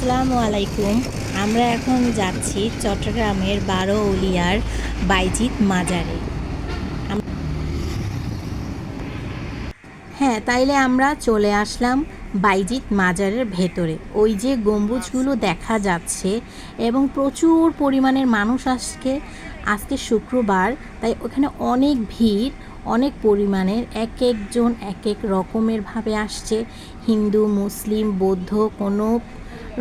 আসসালামু আলাইকুম। আমরা এখন যাচ্ছি চট্টগ্রামের বারো উলিয়ার বাইজিৎ মাজারে। হ্যাঁ তাইলে আমরা চলে আসলাম বাইজিৎ মাজারের ভেতরে। ওই যে গম্বুজগুলো দেখা যাচ্ছে এবং প্রচুর পরিমাণের মানুষ আজকে আজকে শুক্রবার, তাই ওখানে অনেক ভিড়, অনেক পরিমাণের, এক একজন এক এক রকমের ভাবে আসছে। হিন্দু, মুসলিম, বৌদ্ধ, কোনো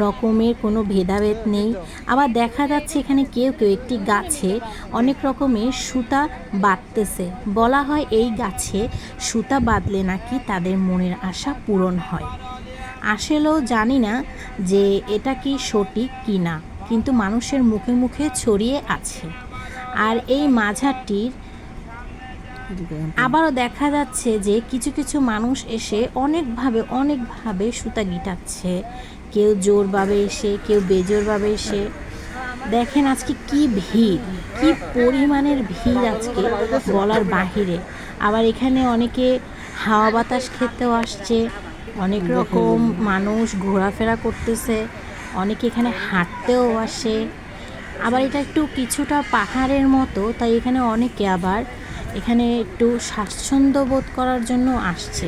রকমের কোনো ভেদাভেদ নেই। আবার দেখা যাচ্ছে এখানে কেউ কেউ একটি গাছে অনেক রকমের সুতা বাঁধতেছে। বলা হয় এই গাছে সুতা বাঁধলে নাকি তাদের মনের আশা পূরণ হয়। আসলেও জানি না যে এটা কি সঠিক কি না, কিন্তু মানুষের মুখে মুখে ছড়িয়ে আছে। আর এই মাঝারটির আবারও দেখা যাচ্ছে যে কিছু কিছু মানুষ এসে অনেকভাবে অনেকভাবে সুতা গিটাচ্ছে। কেউ জোরভাবে এসে, কেউ বেজোরভাবে এসে। দেখেন আজকে কি ভিড়, কি পরিমাণের ভিড় আজকে বলার বাহিরে। আবার এখানে অনেকে হাওয়া বাতাস খেতেও আসছে, অনেক রকম মানুষ ঘোরাফেরা করতেছে, অনেকে এখানে হাঁটতেও আসে। আবার এটা একটু কিছুটা পাহাড়ের মতো, তাই এখানে অনেকে আবার এখানে একটু স্বাচ্ছন্দ্য বোধ করার জন্য আসছে।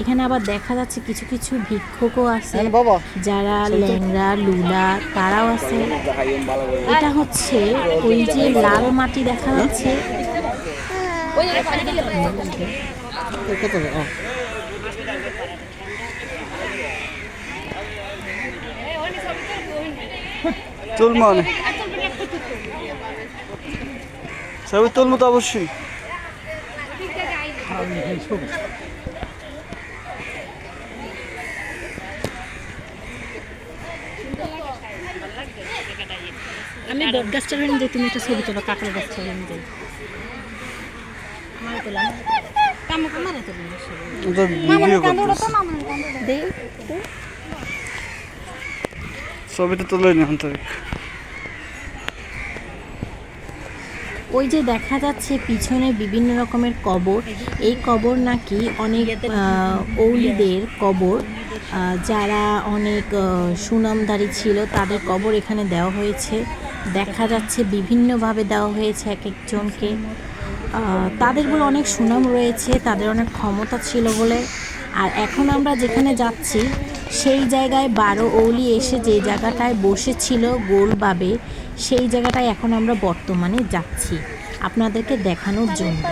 এখানে আবার দেখা যাচ্ছে কিছু কিছু ভিক্ষুকও আছে যারা ল্যাংড়া লুলা তারাও আছে। এটা হচ্ছে ওই যে লাল মাটি দেখা যাচ্ছে। কত ও তুলমো ছবি তুলমো তো অবশ্যই। আমি বট গাছটা ধরে যে তুমি একটা ছবি তোলো কাঁকড়া গাছটা ধরে যে আমার তোলা? কামো কামারে তোলা? তো ভিডিও করতেছি দে ছবিটা তুলে নিন তো ওই যে দেখা যাচ্ছে পিছনে বিভিন্ন রকমের কবর এই কবর নাকি অনেক আহ, ঔলিদের কবর আহ, যারা অনেক আহ, সুনামধারী ছিল তাদের কবর এখানে দেওয়া হয়েছে। দেখা যাচ্ছে, বিভিন্নভাবে দেওয়া হয়েছে এক একজনকে। তাদের বলে অনেক সুনাম রয়েছে, তাদের অনেক ক্ষমতা ছিল বলে। আর এখন আমরা যেখানে যাচ্ছি, সেই জায়গায় বারো ঔলি এসে যে জায়গাটায় বসেছিল গোলভাবে, সেই জায়গাটায় এখন আমরা বর্তমানে যাচ্ছি। আপনাদেরকে দেখানোর জন্য।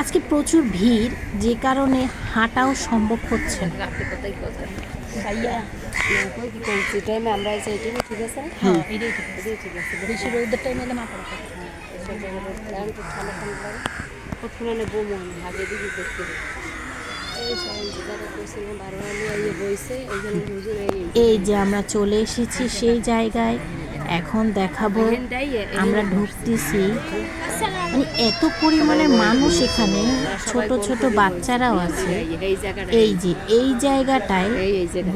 আজকে প্রচুর ভিড়, যে কারণে হাঁটাও সম্ভব হচ্ছে না। টাইমে আমরা ঠিক আছে হ্যাঁ। এটাই ঠিক আছে বেশি রোদের টাইমে এলে মাথা ব্যথা। কারণ তো ঠান্ডা ঠান্ডা লাগে ভাগে দেখতে এই যে আমরা চলে এসেছি সেই জায়গায়। এখন দেখাবো আমরা ঢুকতেছি। মানে এত পরিমাণে মানুষ এখানে ছোট ছোট বাচ্চারাও আছে। এই যে এই জায়গাটায়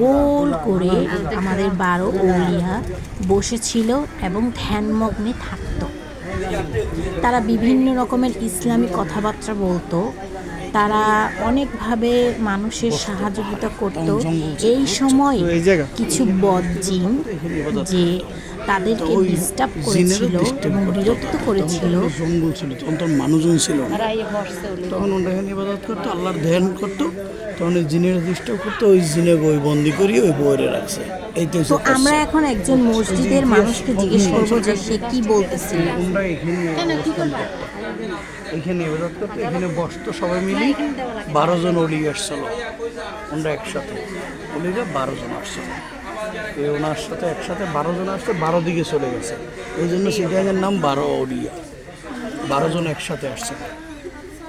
গোল করে আমাদের বারো ওলিয়া বসেছিল এবং ধ্যানমগ্নে থাকতো। তারা বিভিন্ন রকমের ইসলামী কথাবার্তা বলতো। তারা অনেকভাবে মানুষের সাহায্যতা করত। এই সময় কিছু বদজিন যে তাদেরকে ডিস্টার্ব করেছিল এবং বিরক্ত করেছিল। জঙ্গল ছিল তখন মানুষজন ছিল তখন ওখানে ইবাদত করতো আল্লাহর ধ্যান করতো। তখন ওই জিনের করতো ওই জিনে ওই বন্দি করি ওই বইরে রাখছে। এইটা তো আমরা এখন একজন মসজিদের মানুষকে জিজ্ঞেস করব যে সে কি বলতেছিল এখানে এখানে ইবাদত করতো এখানে বসতো সবাই মিলে বারো জন অলি আসছিল। আমরা একসাথে। অলিরা বারো জন আসছিল। এই ওনার সাথে একসাথে বারো জন আসছে বারো দিকে চলে গেছে। ওই জন্য সেটার নাম বারো অলিয়া। বারো জন একসাথে আসছে।